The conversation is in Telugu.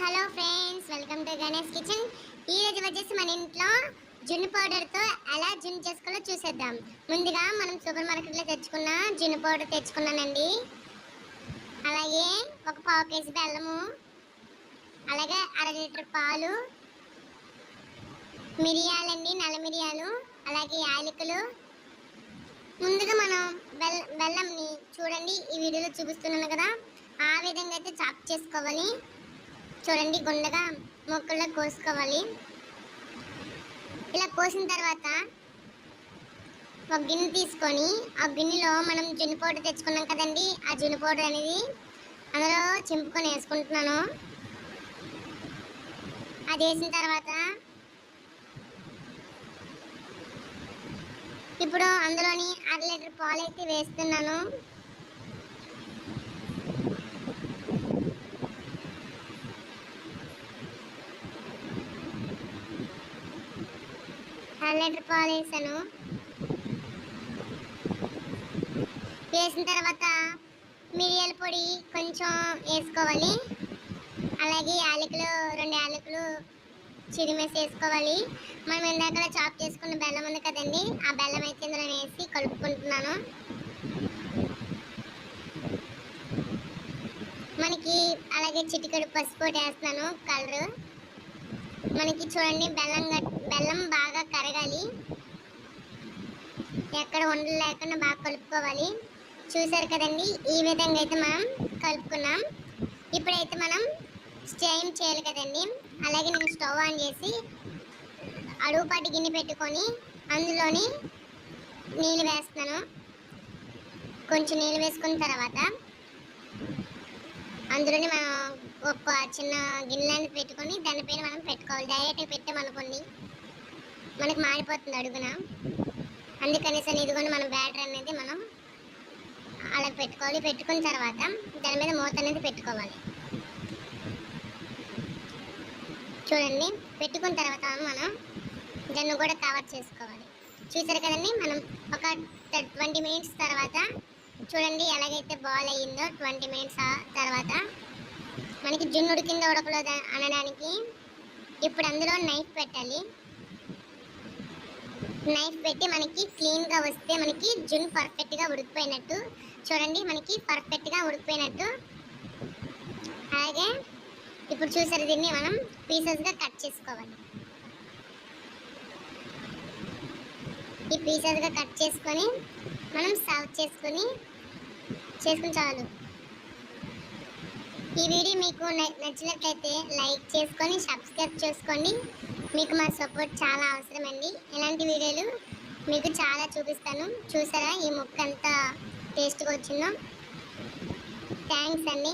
Hello friends welcome to Ganesh kitchen. ఈ వచ్చేసి మన ఇంట్లో జున్ను పౌడర్తో ఎలా జున్ను చేసుకోవాలో చూసేద్దాం. ముందుగా మనం సూపర్ మార్కెట్లో తెచ్చుకున్న జున్ను పౌడర్ తెచ్చుకున్నానండి. అలాగే ఒక పావు కేజీ బెల్లము అలాగే అర లీటర్ పాలు మిరియాలండి నల్ల మిరియాలు అలాగే యాలకులు. ముందుగా మనం బెల్ బెల్లంని చూడండి ఈ వీడియోలో చూపిస్తున్నాను కదా. ఆ విధంగా అయితే చాప్ చేసుకోవాలి. చూడండి గుండగా మొక్కల్లో కోసుకోవాలి. ఇలా కోసిన తర్వాత ఒక గిన్నె తీసుకొని ఆ గిన్నెలో మనం జున్ను పౌడర్ తెచ్చుకున్నాం కదండి ఆ జున్ను పౌడర్ అనేది అందులో చింపుకొని వేసుకుంటున్నాను. అది వేసిన తర్వాత ఇప్పుడు అందులోని అర లీటర్ పాలు అయితే వేస్తున్నాను. అర లీటర్ పాలు వేసాను. వేసిన తర్వాత మిరియాల పొడి కొంచెం వేసుకోవాలి. అలాగే యాలకులు రెండు యాలకులు చిరిమేసి వేసుకోవాలి. మనం ఇందాక చాప్ చేసుకున్న బెల్లం ఉంది కదండి ఆ బెల్లం అయితే ఇందులో వేసి కలుపుకుంటున్నాను. మనకి అలాగే చిటికెడు పసుపు వేస్తున్నాను కలరు. మనకి చూడండి బెల్లం బెల్లం బాగా కరగాలి. ఎక్కడ ఉండలు లేకుండా బాగా కలుపుకోవాలి. చూసారు కదండి ఈ విధంగా అయితే మనం కలుపుకున్నాం. ఇప్పుడైతే మనం స్టేమ్ చేయాలి కదండి. అలాగే నేను స్టవ్ ఆన్ చేసి అడుగుపాటి గిన్నె పెట్టుకొని అందులోని నీళ్ళు వేస్తున్నాను. కొంచెం నీళ్ళు వేసుకున్న తర్వాత అందులోని మనం ఒక చిన్న గిన్నెలను పెట్టుకొని దానిపైన మనం పెట్టుకోవాలి. డైరెక్ట్గా పెట్టామనుకోండి మనకి మారిపోతుంది అడుగున. అందుకనేసి ఇదిగోండి మనం బ్యాటర్ అనేది మనం అలా పెట్టుకోవాలి. పెట్టుకున్న తర్వాత దాని మీద మూత అనేది పెట్టుకోవాలి. చూడండి పెట్టుకున్న తర్వాత మనం దాన్ని కూడా కవర్ చేసుకోవాలి. చూసారు కదండి మనం ఒక ట్వంటీ మినిట్స్ తర్వాత చూడండి ఎలాగైతే బాల్ అయ్యిందో ట్వంటీ మినిట్స్ తర్వాత మనకి జున్నుడు కింద ఉడకలేదు అనడానికి ఇప్పుడు అందులో నైఫ్ పెట్టాలి. నైఫ్ పెట్టి మనకి క్లీన్గా వస్తే మనకి జున్ పర్ఫెక్ట్గా ఉడికిపోయినట్టు. చూడండి మనకి పర్ఫెక్ట్గా ఉడికిపోయినట్టు. అలాగే ఇప్పుడు చూసారు దీన్ని మనం పీసెస్గా కట్ చేసుకోవాలి. ఈ పీసెస్గా కట్ చేసుకొని మనం సర్వ్ చేసుకొని చేసుకుని చాలు. ఈ వీడియో మీకు నచ్చినట్లయితే లైక్ చేసుకొని సబ్స్క్రైబ్ చేసుకోండి. మీకు మా సపోర్ట్ చాలా అవసరమండి. ఇలాంటి వీడియోలు మీకు చాలా చూపిస్తాను. చూసారా? ఈ ముక్క ఎంత టేస్ట్గా వచ్చిందో? థ్యాంక్స్ అండి.